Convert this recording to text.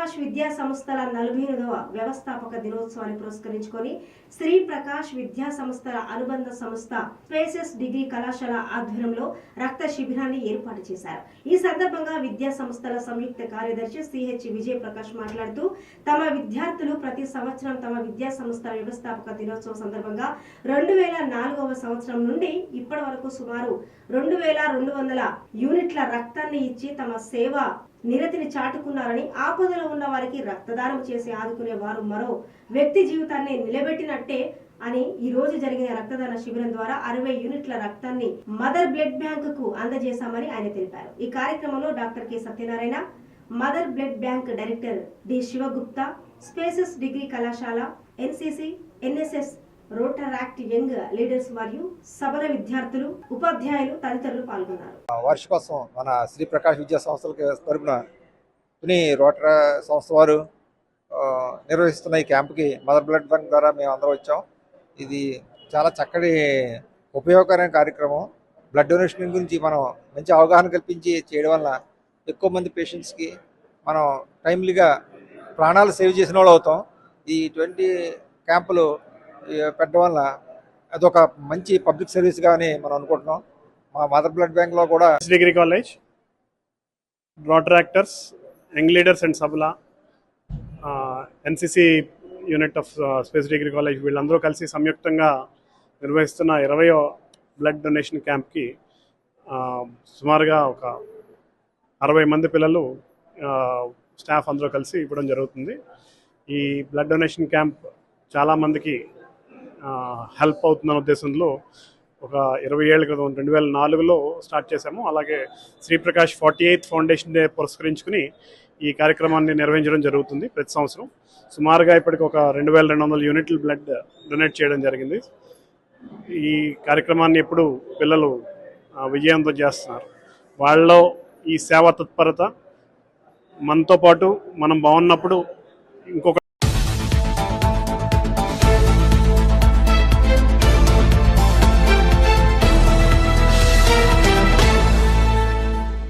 విద్యా సంస్థల నలభై ఎనిమిదవ వ్యవస్థాపక దినోత్సవాన్ని పురస్కరించుకొని శ్రీ ప్రకాష్ విద్యా సంస్థల అనుబంధ సంస్థ స్పేసెస్ డిగ్రీ కళాశాల ఆధ్వర్యంలో రక్త శిబిరాన్ని ఏర్పాటు చేశారు. ఈ సందర్భంగా విద్యా సంస్థల సంయుక్త కార్యదర్శి సిహెచ్ విజయ ప్రకాష్ మాట్లాడుతూ తమ విద్యార్థులు ప్రతి సంవత్సరం తమ విద్యా సంస్థల వ్యవస్థాపక దినోత్సవం సందర్భంగా రెండు వేల నాలుగవ సంవత్సరం నుండి ఇప్పటి వరకు సుమారు రెండు వేల రెండు వందల యూనిట్ల రక్తాన్ని ఇచ్చి తమ సేవ నిరతిని చాటుకున్నారని ఆపదలో ఉన్న వారికి రక్తదానం చేసి ఆదుకునే వారు మరో వ్యక్తి జీవితాన్ని నిలబెట్టినట్టే అని ఈ రోజు జరిగిన రక్తదాన శిబిరం ద్వారా అరవై యూనిట్ల రక్తాన్ని మదర్ బ్లడ్ బ్యాంక్కు అందజేశామని ఆయన తెలిపారు. ఈ కార్యక్రమంలో doctor K. Satyanarayana mother blood bank director D. Sivagupta spaces degree కళాశాల NCC NSS rotaract young leaders మరియు సబల విద్యార్థులు ఉపాధ్యాయులు తదితరులు పాల్గొన్నారు. వార్షికోత్సవం మన శ్రీ ప్రకాష్ విద్యా సంస్థలకి తరపున తుని రోటరా సంస్థ వారు నిర్వహిస్తున్న ఈ క్యాంప్కి మదర్ బ్లడ్ బ్యాంక్ ద్వారా మేము అందరం వచ్చాం. ఇది చాలా చక్కటి ఉపయోగకరమైన కార్యక్రమం. బ్లడ్ డొనేషన్ గురించి మనం మంచి అవగాహన కల్పించి చేయడం వల్ల ఎక్కువ మంది పేషెంట్స్కి మనం టైమ్లీగా ప్రాణాలు సేవ్ చేసిన వాళ్ళు అవుతాం. ఈ ట్వంటీ క్యాంపులు పెట్టడం వల్ల అదొక మంచి పబ్లిక్ సర్వీస్ అని మనం అనుకుంటున్నాం. మా మదర్ బ్లడ్ బ్యాంక్లో కూడా degree college rotaractors young leaders and Sabla NCC unit of space degree college వీళ్ళందరూ కలిసి సంయుక్తంగా నిర్వహిస్తున్న ఇరవయో బ్లడ్ డొనేషన్ క్యాంప్కి సుమారుగా ఒక అరవై మంది పిల్లలు స్టాఫ్ అందరూ కలిసి ఇవ్వడం జరుగుతుంది. ఈ బ్లడ్ డొనేషన్ క్యాంప్ చాలామందికి హెల్ప్ అవుతుందన్న ఉద్దేశంలో ఒక ఇరవై ఏళ్ళ క్రితం రెండు వేల నాలుగులో స్టార్ట్ చేశాము. అలాగే Sriprakash forty eighth foundation day పురస్కరించుకుని ఈ కార్యక్రమాన్ని నిర్వహించడం జరుగుతుంది ప్రతి సంవత్సరం. సుమారుగా ఇప్పటికి ఒక రెండు వేల రెండు వందల యూనిట్ల బ్లడ్ డొనేట్ చేయడం జరిగింది. ఈ కార్యక్రమాన్ని ఎప్పుడు పిల్లలు విజయంతో విజయవంతం చేస్తున్నారు. వాళ్ళలో ఈ సేవా తత్పరత మనతో పాటు మనం బాగున్నప్పుడు ఇంకొక